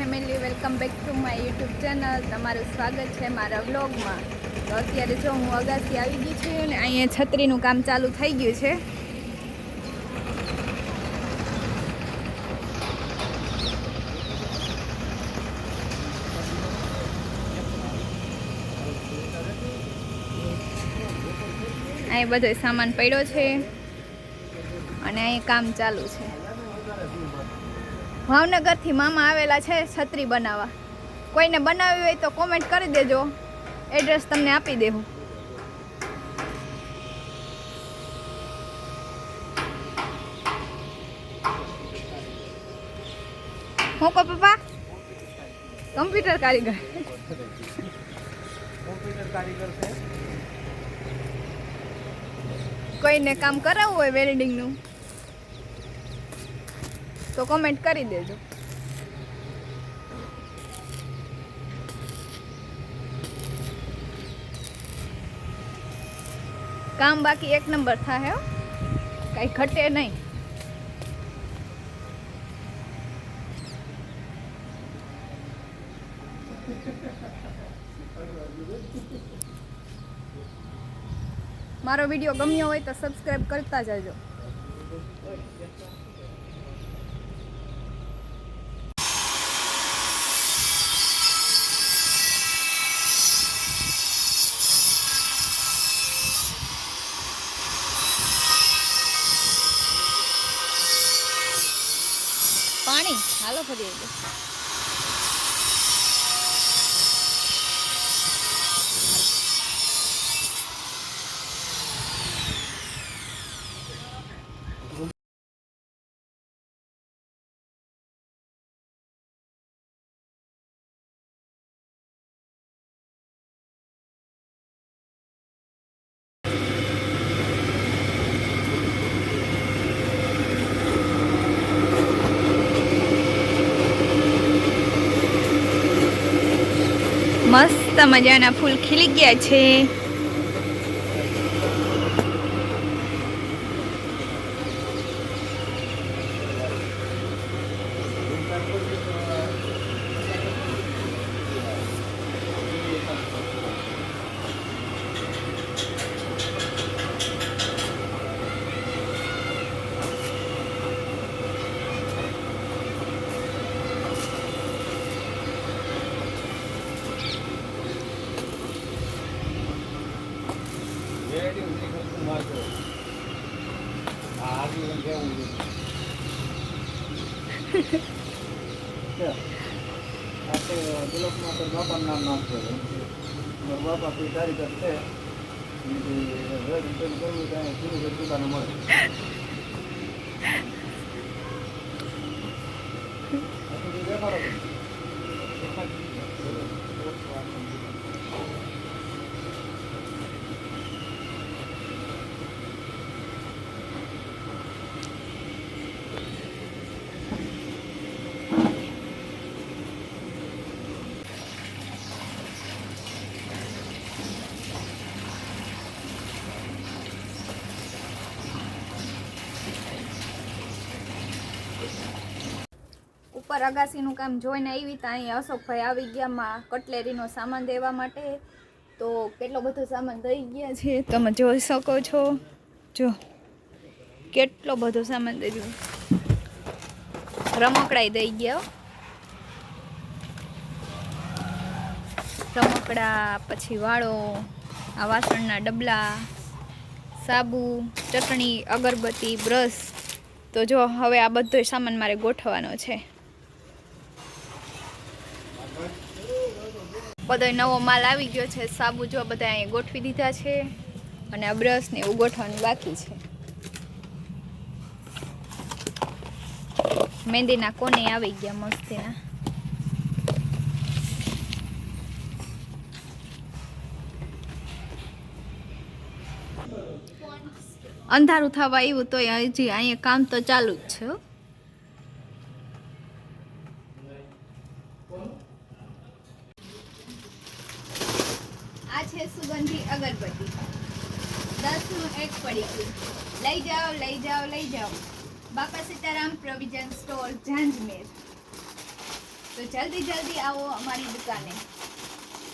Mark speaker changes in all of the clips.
Speaker 1: Family, welcome back to my YouTube channel. તમારું સ્વાગત છે મારા વ્લોગમાં. તો અત્યારે જો હું અગાસી આવી ગઈ છું અને અહીંયા છત્રીનું કામ ચાલુ થઈ ગયું છે. અહીં બધો સામાન પડ્યો છે અને અહીં કામ ચાલુ છે. ભાવનગરથી મામા આવેલા છે છત્રી બનાવવા. કોઈને બનાવી હોય તો કોમેન્ટ કરી દેજો. એડ્રેસ તમને આપી દેવું હું કો પપ્પા કમ્પ્યુટર કારીગર.
Speaker 2: કમ્પ્યુટર કારીગર છે
Speaker 1: કોઈને કામ કરાવવું હોય વેલ્ડિંગનું તો કોમેન્ટ કરી દેજો. કામ બાકી એક નંબર થાય કાંઈ ઘટે નહીં. મારો વીડિયો ગમ્યો હોય તો સબસ્ક્રાઈબ કરતા જજો. પાણી હાલો ફરી મસ્ત મજાના ફૂલ ખીલી ગયા છે.
Speaker 2: રેડી ઉતરી ખર્ચું વાંચો આ આગળ કેવું છે આપણે બ્લોકમાં તો બાપાનું નામ નાખજો મારા બાપા કોઈ છે એથી રેડ રિપેર
Speaker 1: ઉપર અગાસીનું કામ જોઈને આવી ત્યાં અહીં અશોકભાઈ આવી ગયા માં કટલેરીનો સામાન દેવા માટે. તો કેટલો બધો સામાન દઈ ગયા છે, તમે જોઈ શકો છો. જો, કેટલો બધો સામાન દઈ રમકડાઈ દઈ ગયા રમકડા, પછી વાળો, આ વાસણના ડબલા, સાબુ, ચટણી, અગરબત્તી, બ્રશ. તો જો, હવે આ બધો સામાન મારે ગોઠવવાનો છે. બધો નવો માલ આવી ગયો છે, સાબુ જો બધા અહીંયા ગોઠવી દીધા છે અને આ બ્રશ ને એવું ગોઠવાનું બાકી છે. મહેંદીના કોને આવી ગયા મસ્તીના? અંધારું થવા આવ્યું તોય હજી અહીંયા કામ તો ચાલુ જ છે હો. આ છે સુગંધી અગરબત્તી. દસનું એક પડી લઈ જાઓ લઈ જાઓ લઈ જાઓ. બાપા સીતારામ પ્રોવિઝન સ્ટોર, ઝાંઝમેર. તો જલ્દી જલ્દી આવો અમારી દુકાને.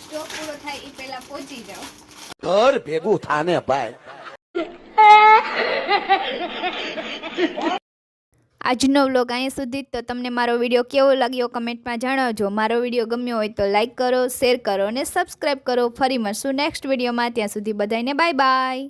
Speaker 1: સ્ટોક પૂરો થાય એ પહેલા પહોંચી જાઓ.
Speaker 3: ઘર ભેગું થાને ભાઈ.
Speaker 1: આજનો વ્લોગ અહીંયા સુધી. તો તમને મારો વીડિયો કેવો લાગ્યો કમેન્ટમાં જણાવજો. મારો વીડિયો ગમ્યો હોય તો લાઈક કરો શેર કરો અને સબસ્ક્રાઈબ કરો. ફરી મળશું નેક્સ્ટ વિડીયોમાં ત્યાં સુધી બધાને બાય બાય